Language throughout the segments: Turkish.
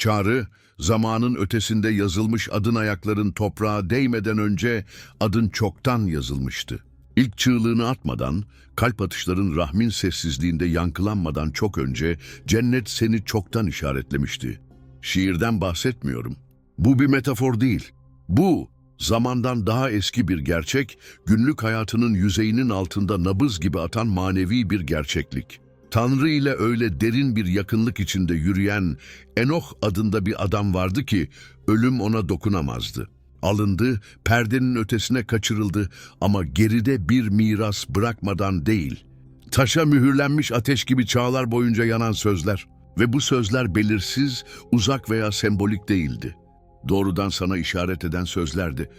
Çağrı, zamanın ötesinde yazılmış adın ayakların toprağa değmeden önce adın çoktan yazılmıştı. İlk çığlığını atmadan, kalp atışların rahmin sessizliğinde yankılanmadan çok önce cennet seni çoktan işaretlemişti. Şiirden bahsetmiyorum. Bu bir metafor değil. Bu, zamandan daha eski bir gerçek, günlük hayatının yüzeyinin altında nabız gibi atan manevi bir gerçeklik. Tanrı ile öyle derin bir yakınlık içinde yürüyen Enoh adında bir adam vardı ki ölüm ona dokunamazdı. Alındı, perdenin ötesine kaçırıldı ama geride bir miras bırakmadan değil. Taşa mühürlenmiş ateş gibi çağlar boyunca yanan sözler ve bu sözler belirsiz, uzak veya sembolik değildi. Doğrudan sana işaret eden sözlerdi.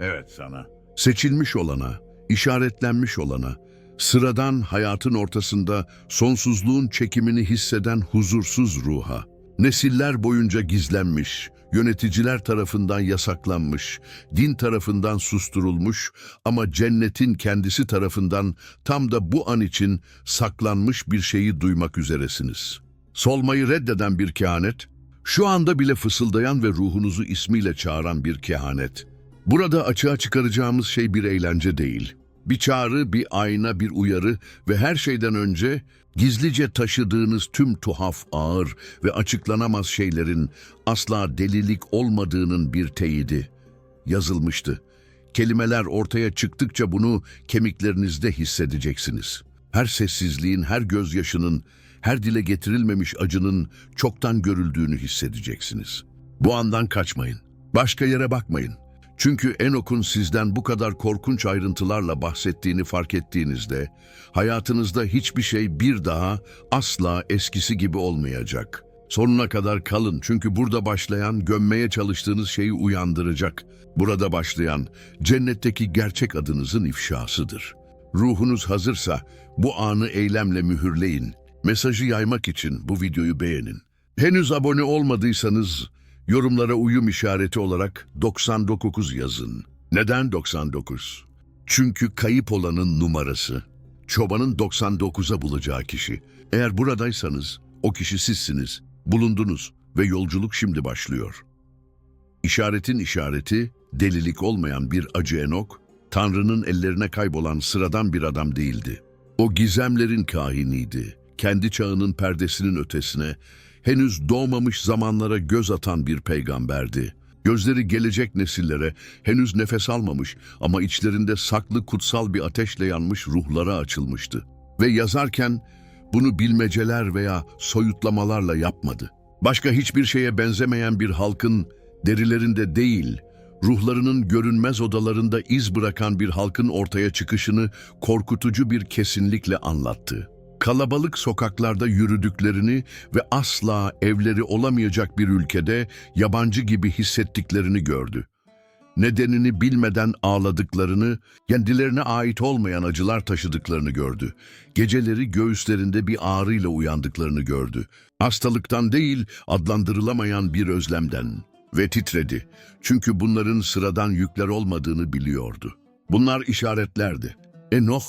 Evet sana. Seçilmiş olana, işaretlenmiş olana, sıradan hayatın ortasında sonsuzluğun çekimini hisseden huzursuz ruha, nesiller boyunca gizlenmiş, yöneticiler tarafından yasaklanmış, din tarafından susturulmuş ama cennetin kendisi tarafından tam da bu an için saklanmış bir şeyi duymak üzeresiniz. Solmayı reddeden bir kehanet, şu anda bile fısıldayan ve ruhunuzu ismiyle çağıran bir kehanet. Burada açığa çıkaracağımız şey bir eğlence değil. Bir çağrı, bir ayna, bir uyarı ve her şeyden önce gizlice taşıdığınız tüm tuhaf, ağır ve açıklanamaz şeylerin asla delilik olmadığının bir teyidi. Yazılmıştı. Kelimeler ortaya çıktıkça bunu kemiklerinizde hissedeceksiniz. Her sessizliğin, her gözyaşının, her dile getirilmemiş acının çoktan görüldüğünü hissedeceksiniz. Bu andan kaçmayın. Başka yere bakmayın. Çünkü Enok'un sizden bu kadar korkunç ayrıntılarla bahsettiğini fark ettiğinizde, hayatınızda hiçbir şey bir daha asla eskisi gibi olmayacak. Sonuna kadar kalın çünkü burada başlayan gömmeye çalıştığınız şeyi uyandıracak. Burada başlayan cennetteki gerçek adınızın ifşasıdır. Ruhunuz hazırsa bu anı eylemle mühürleyin. Mesajı yaymak için bu videoyu beğenin. Henüz abone olmadıysanız yorumlara uyum işareti olarak 99 yazın. Neden 99? Çünkü kayıp olanın numarası. Çobanın 99'a bulacağı kişi. Eğer buradaysanız o kişi sizsiniz. Bulundunuz ve yolculuk şimdi başlıyor. İşaretin işareti delilik olmayan bir acı Enok, Tanrı'nın ellerine kaybolan sıradan bir adam değildi. O gizemlerin kahiniydi. Kendi çağının perdesinin ötesine, henüz doğmamış zamanlara göz atan bir peygamberdi. Gözleri gelecek nesillere, henüz nefes almamış ama içlerinde saklı kutsal bir ateşle yanmış ruhlara açılmıştı. Ve yazarken bunu bilmeceler veya soyutlamalarla yapmadı. Başka hiçbir şeye benzemeyen bir halkın derilerinde değil, ruhlarının görünmez odalarında iz bırakan bir halkın ortaya çıkışını korkutucu bir kesinlikle anlattı. Kalabalık sokaklarda yürüdüklerini ve asla evleri olamayacak bir ülkede yabancı gibi hissettiklerini gördü. Nedenini bilmeden ağladıklarını, kendilerine ait olmayan acılar taşıdıklarını gördü. Geceleri göğüslerinde bir ağrıyla uyandıklarını gördü. Hastalıktan değil, adlandırılamayan bir özlemden. Ve titredi. Çünkü bunların sıradan yükler olmadığını biliyordu. Bunlar işaretlerdi. Enoh,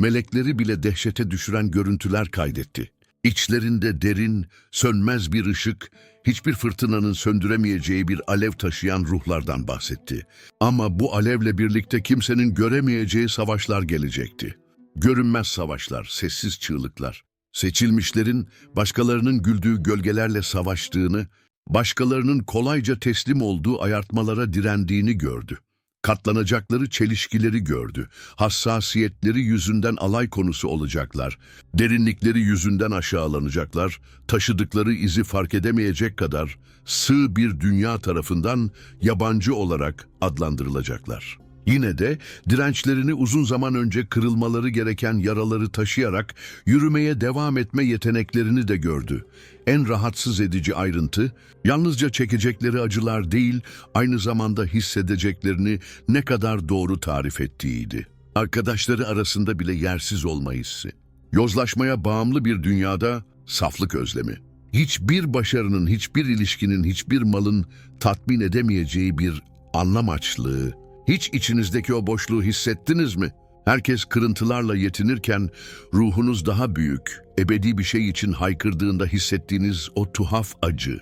melekleri bile dehşete düşüren görüntüler kaydetti. İçlerinde derin, sönmez bir ışık, hiçbir fırtınanın söndüremeyeceği bir alev taşıyan ruhlardan bahsetti. Ama bu alevle birlikte kimsenin göremeyeceği savaşlar gelecekti. Görünmez savaşlar, sessiz çığlıklar. Seçilmişlerin başkalarının güldüğü gölgelerle savaştığını, başkalarının kolayca teslim olduğu ayartmalara direndiğini gördü. Katlanacakları çelişkileri gördü. Hassasiyetleri yüzünden alay konusu olacaklar. Derinlikleri yüzünden aşağılanacaklar. Taşıdıkları izi fark edemeyecek kadar sığ bir dünya tarafından yabancı olarak adlandırılacaklar. Yine de dirençlerini uzun zaman önce kırılmaları gereken yaraları taşıyarak yürümeye devam etme yeteneklerini de gördü. En rahatsız edici ayrıntı, yalnızca çekecekleri acılar değil, aynı zamanda hissedeceklerini ne kadar doğru tarif ettiğiydi. Arkadaşları arasında bile yersiz olma hissi. Yozlaşmaya bağımlı bir dünyada saflık özlemi. Hiçbir başarının, hiçbir ilişkinin, hiçbir malın tatmin edemeyeceği bir anlam açlığı, hiç içinizdeki o boşluğu hissettiniz mi? Herkes kırıntılarla yetinirken ruhunuz daha büyük, ebedi bir şey için haykırdığında hissettiğiniz o tuhaf acı.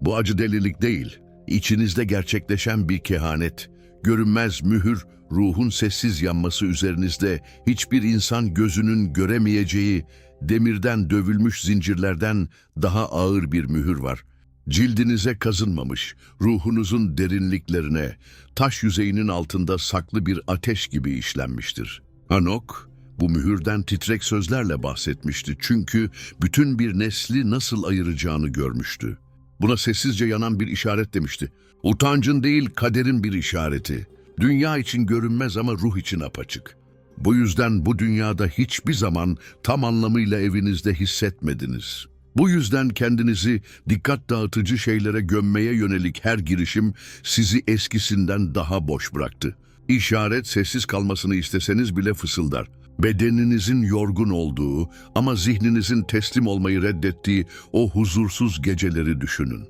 Bu acı delilik değil, içinizde gerçekleşen bir kehanet. Görünmez mühür, ruhun sessiz yanması üzerinizde hiçbir insan gözünün göremeyeceği, demirden dövülmüş zincirlerden daha ağır bir mühür var. Cildinize kazınmamış, ruhunuzun derinliklerine, taş yüzeyinin altında saklı bir ateş gibi işlenmiştir. Hanok, bu mühürden titrek sözlerle bahsetmişti çünkü bütün bir nesli nasıl ayıracağını görmüştü. Buna sessizce yanan bir işaret demişti. Utancın değil kaderin bir işareti. Dünya için görünmez ama ruh için apaçık. Bu yüzden bu dünyada hiçbir zaman tam anlamıyla evinizde hissetmediniz. Bu yüzden kendinizi dikkat dağıtıcı şeylere gömmeye yönelik her girişim sizi eskisinden daha boş bıraktı. İşaret sessiz kalmasını isteseniz bile fısıldar. Bedeninizin yorgun olduğu ama zihninizin teslim olmayı reddettiği o huzursuz geceleri düşünün.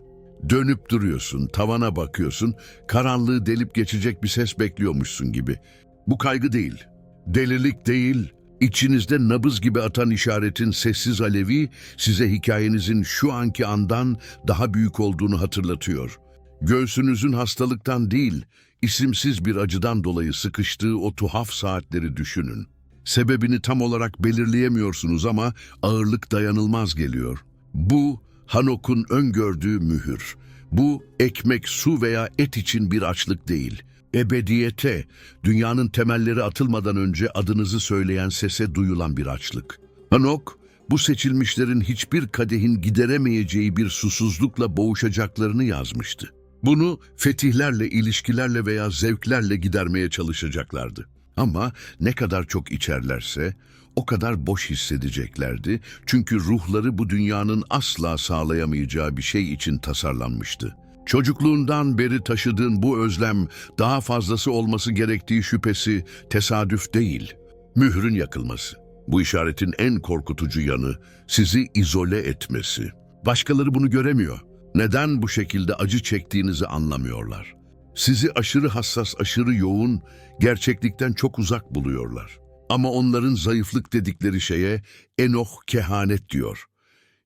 Dönüp duruyorsun, tavana bakıyorsun, karanlığı delip geçecek bir ses bekliyormuşsun gibi. Bu kaygı değil, delilik değil, içinizde nabız gibi atan işaretin sessiz alevi size hikayenizin şu anki andan daha büyük olduğunu hatırlatıyor. Göğsünüzün hastalıktan değil, isimsiz bir acıdan dolayı sıkıştığı o tuhaf saatleri düşünün. Sebebini tam olarak belirleyemiyorsunuz ama ağırlık dayanılmaz geliyor. Bu Hanok'un öngördüğü mühür. Bu ekmek, su veya et için bir açlık değil. Ebediyete, dünyanın temelleri atılmadan önce adınızı söyleyen sese duyulan bir açlık. Hanok, bu seçilmişlerin hiçbir kadehin gideremeyeceği bir susuzlukla boğuşacaklarını yazmıştı. Bunu fetihlerle, ilişkilerle veya zevklerle gidermeye çalışacaklardı. Ama ne kadar çok içerlerse o kadar boş hissedeceklerdi. Çünkü ruhları bu dünyanın asla sağlayamayacağı bir şey için tasarlanmıştı. Çocukluğundan beri taşıdığın bu özlem daha fazlası olması gerektiği şüphesi tesadüf değil. Mührün yakılması. Bu işaretin en korkutucu yanı sizi izole etmesi. Başkaları bunu göremiyor. Neden bu şekilde acı çektiğinizi anlamıyorlar. Sizi aşırı hassas, aşırı yoğun, gerçeklikten çok uzak buluyorlar. Ama onların zayıflık dedikleri şeye Enoh kehanet diyor.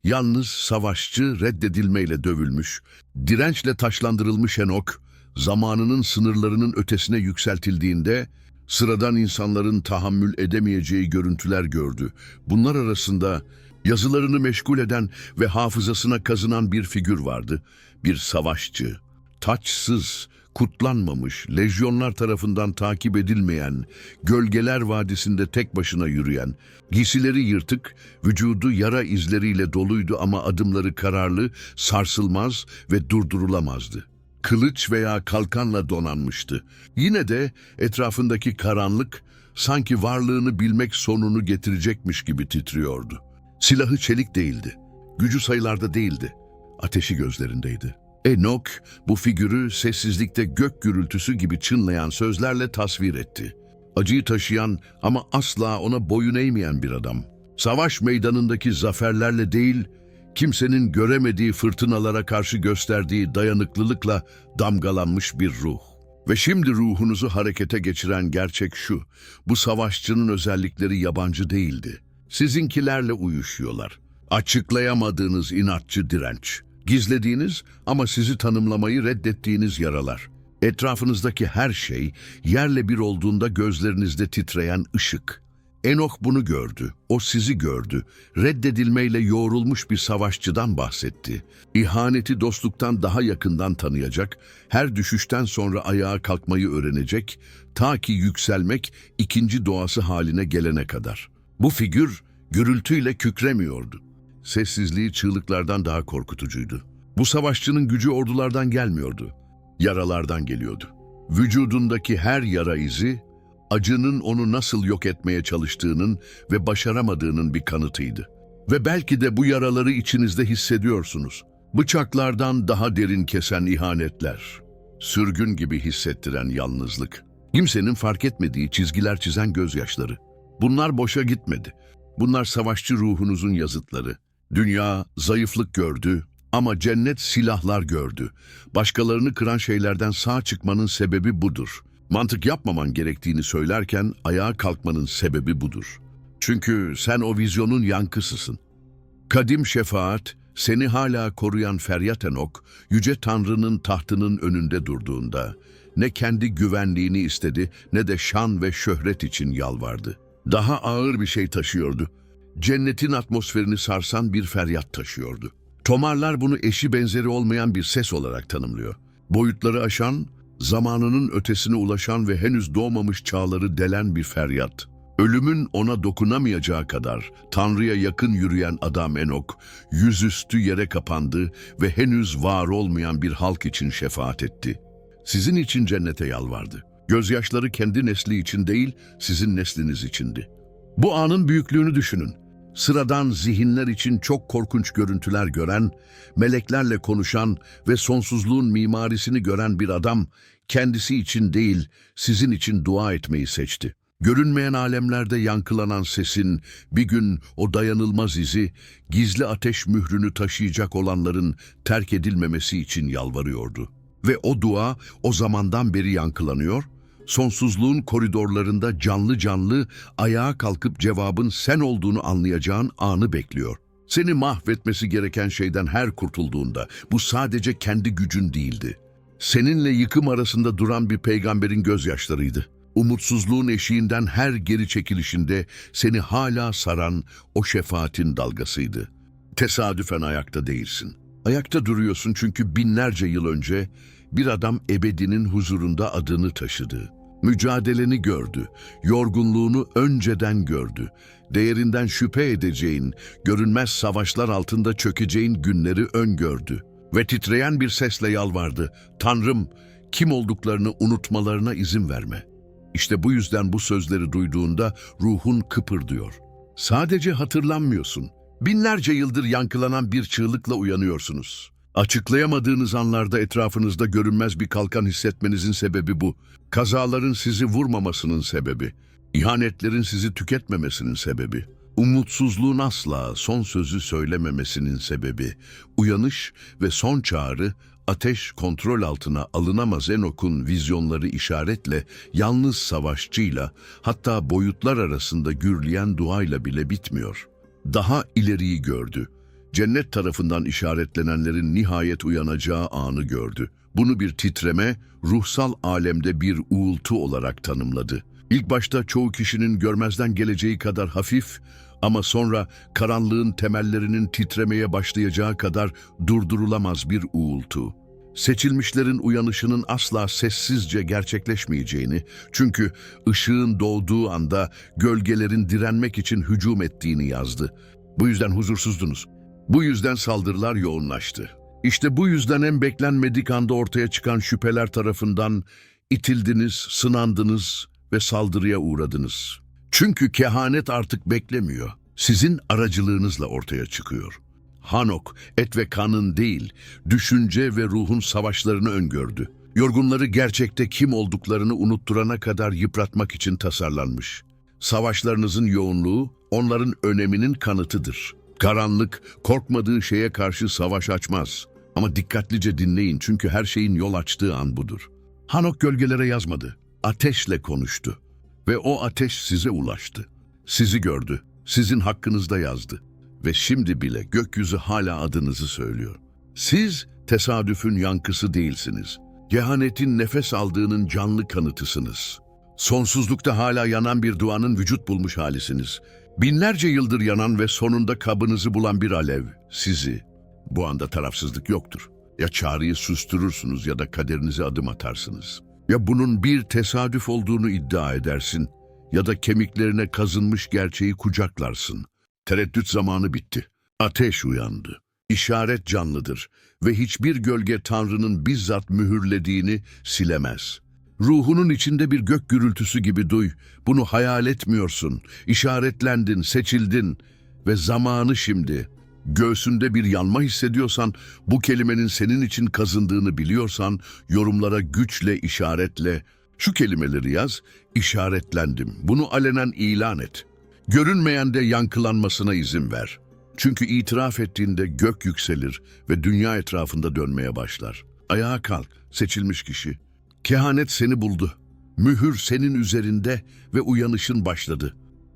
Yalnız savaşçı reddedilmeyle dövülmüş, dirençle taşlandırılmış Enok, zamanının sınırlarının ötesine yükseltildiğinde sıradan insanların tahammül edemeyeceği görüntüler gördü. Bunlar arasında yazılarını meşgul eden ve hafızasına kazınan bir figür vardı. Bir savaşçı, taçsız, kutlanmamış, lejyonlar tarafından takip edilmeyen, gölgeler vadisinde tek başına yürüyen, giysileri yırtık, vücudu yara izleriyle doluydu ama adımları kararlı, sarsılmaz ve durdurulamazdı. Kılıç veya kalkanla donanmıştı. Yine de etrafındaki karanlık, sanki varlığını bilmek sonunu getirecekmiş gibi titriyordu. Silahı çelik değildi, gücü sayılarda değildi, ateşi gözlerindeydi. Enok bu figürü sessizlikte gök gürültüsü gibi çınlayan sözlerle tasvir etti. Acıyı taşıyan ama asla ona boyun eğmeyen bir adam. Savaş meydanındaki zaferlerle değil, kimsenin göremediği fırtınalara karşı gösterdiği dayanıklılıkla damgalanmış bir ruh. Ve şimdi ruhunuzu harekete geçiren gerçek şu, bu savaşçının özellikleri yabancı değildi. Sizinkilerle uyuşuyorlar. Açıklayamadığınız inatçı direnç. Gizlediğiniz ama sizi tanımlamayı reddettiğiniz yaralar. Etrafınızdaki her şey yerle bir olduğunda gözlerinizde titreyen ışık. Enok bunu gördü, o sizi gördü. Reddedilmeyle yoğrulmuş bir savaşçıdan bahsetti. İhaneti dostluktan daha yakından tanıyacak, her düşüşten sonra ayağa kalkmayı öğrenecek, ta ki yükselmek ikinci doğası haline gelene kadar. Bu figür gürültüyle kükremiyordu. Sessizliği çığlıklardan daha korkutucuydu. Bu savaşçının gücü ordulardan gelmiyordu. Yaralardan geliyordu. Vücudundaki her yara izi, acının onu nasıl yok etmeye çalıştığının ve başaramadığının bir kanıtıydı. Ve belki de bu yaraları içinizde hissediyorsunuz. Bıçaklardan daha derin kesen ihanetler, sürgün gibi hissettiren yalnızlık, kimsenin fark etmediği çizgiler çizen gözyaşları. Bunlar boşa gitmedi. Bunlar savaşçı ruhunuzun yazıtları. Dünya zayıflık gördü ama cennet silahlar gördü. Başkalarını kıran şeylerden sağ çıkmanın sebebi budur. Mantık yapmaman gerektiğini söylerken ayağa kalkmanın sebebi budur. Çünkü sen o vizyonun yankısısın. Kadim şefaat Seni hala koruyan Feryat Enok, Yüce Tanrı'nın tahtının önünde durduğunda, ne kendi güvenliğini istedi ne de şan ve şöhret için yalvardı. Daha ağır bir şey taşıyordu. Cennetin atmosferini sarsan bir feryat taşıyordu. Tomarlar bunu eşi benzeri olmayan bir ses olarak tanımlıyor. Boyutları aşan, zamanının ötesine ulaşan ve henüz doğmamış çağları delen bir feryat. Ölümün ona dokunamayacağı kadar Tanrı'ya yakın yürüyen adam Enok, yüzüstü yere kapandı ve henüz var olmayan bir halk için şefaat etti. Sizin için cennete yalvardı. Gözyaşları kendi nesli için değil, sizin nesliniz içindi. Bu anın büyüklüğünü düşünün. Sıradan zihinler için çok korkunç görüntüler gören, meleklerle konuşan ve sonsuzluğun mimarisini gören bir adam, kendisi için değil, sizin için dua etmeyi seçti. Görünmeyen alemlerde yankılanan sesin, bir gün o dayanılmaz izi, gizli ateş mührünü taşıyacak olanların terk edilmemesi için yalvarıyordu. Ve o dua o zamandan beri yankılanıyor, sonsuzluğun koridorlarında canlı canlı ayağa kalkıp cevabın sen olduğunu anlayacağın anı bekliyor. Seni mahvetmesi gereken şeyden her kurtulduğunda bu sadece kendi gücün değildi. Seninle yıkım arasında duran bir peygamberin gözyaşlarıydı. Umutsuzluğun eşiğinden her geri çekilişinde seni hala saran o şefaatin dalgasıydı. Tesadüfen ayakta değilsin. Ayakta duruyorsun çünkü binlerce yıl önce bir adam ebedinin huzurunda adını taşıdı. Mücadeleni gördü, yorgunluğunu önceden gördü. Değerinden şüphe edeceğin, görünmez savaşlar altında çökeceğin günleri öngördü. Ve titreyen bir sesle yalvardı. Tanrım, kim olduklarını unutmalarına izin verme. İşte bu yüzden bu sözleri duyduğunda ruhun kıpırdıyor. Sadece hatırlanmıyorsun. Binlerce yıldır yankılanan bir çığlıkla uyanıyorsunuz. Açıklayamadığınız anlarda etrafınızda görünmez bir kalkan hissetmenizin sebebi bu. Kazaların sizi vurmamasının sebebi. İhanetlerin sizi tüketmemesinin sebebi. Umutsuzluğun asla son sözü söylememesinin sebebi. Uyanış ve son çağrı ateş kontrol altına alınamaz Enok'un vizyonları işaretle, yalnız savaşçıyla, hatta boyutlar arasında gürleyen duayla bile bitmiyor. Daha ileriyi gördü. Cennet tarafından işaretlenenlerin nihayet uyanacağı anı gördü. Bunu bir titreme, ruhsal alemde bir uğultu olarak tanımladı. İlk başta çoğu kişinin görmezden geleceği kadar hafif ama sonra karanlığın temellerinin titremeye başlayacağı kadar durdurulamaz bir uğultu. Seçilmişlerin uyanışının asla sessizce gerçekleşmeyeceğini, çünkü ışığın doğduğu anda gölgelerin direnmek için hücum ettiğini yazdı. Bu yüzden huzursuzdunuz. Bu yüzden saldırılar yoğunlaştı. İşte bu yüzden en beklenmedik anda ortaya çıkan şüpheler tarafından itildiniz, sınandınız ve saldırıya uğradınız. Çünkü kehanet artık beklemiyor. Sizin aracılığınızla ortaya çıkıyor. Hanok, et ve kanın değil, düşünce ve ruhun savaşlarını öngördü. Yorgunları gerçekte kim olduklarını unutturana kadar yıpratmak için tasarlanmış. Savaşlarınızın yoğunluğu onların öneminin kanıtıdır. Karanlık, korkmadığı şeye karşı savaş açmaz. Ama dikkatlice dinleyin çünkü her şeyin yol açtığı an budur. Hanok gölgelere yazmadı, ateşle konuştu. Ve o ateş size ulaştı. Sizi gördü, sizin hakkınızda yazdı. Ve şimdi bile gökyüzü hala adınızı söylüyor. Siz tesadüfün yankısı değilsiniz. Kehanetin nefes aldığının canlı kanıtısınız. Sonsuzlukta hala yanan bir duanın vücut bulmuş halisiniz. Binlerce yıldır yanan ve sonunda kabınızı bulan bir alev, sizi. Bu anda tarafsızlık yoktur. Ya çağrıyı susturursunuz ya da kaderinize adım atarsınız. Ya bunun bir tesadüf olduğunu iddia edersin ya da kemiklerine kazınmış gerçeği kucaklarsın. Tereddüt zamanı bitti. Ateş uyandı. İşaret canlıdır ve hiçbir gölge Tanrı'nın bizzat mühürlediğini silemez. Ruhunun içinde bir gök gürültüsü gibi duy. Bunu hayal etmiyorsun. İşaretlendin, seçildin ve zamanı şimdi. Göğsünde bir yanma hissediyorsan, bu kelimenin senin için kazındığını biliyorsan, yorumlara güçle işaretle. Şu kelimeleri yaz, işaretlendim. Bunu alenen ilan et. Görünmeyen de yankılanmasına izin ver. Çünkü itiraf ettiğinde gök yükselir ve dünya etrafında dönmeye başlar. Ayağa kalk, seçilmiş kişi. Kehanet seni buldu. Mühür senin üzerinde ve uyanışın başladı.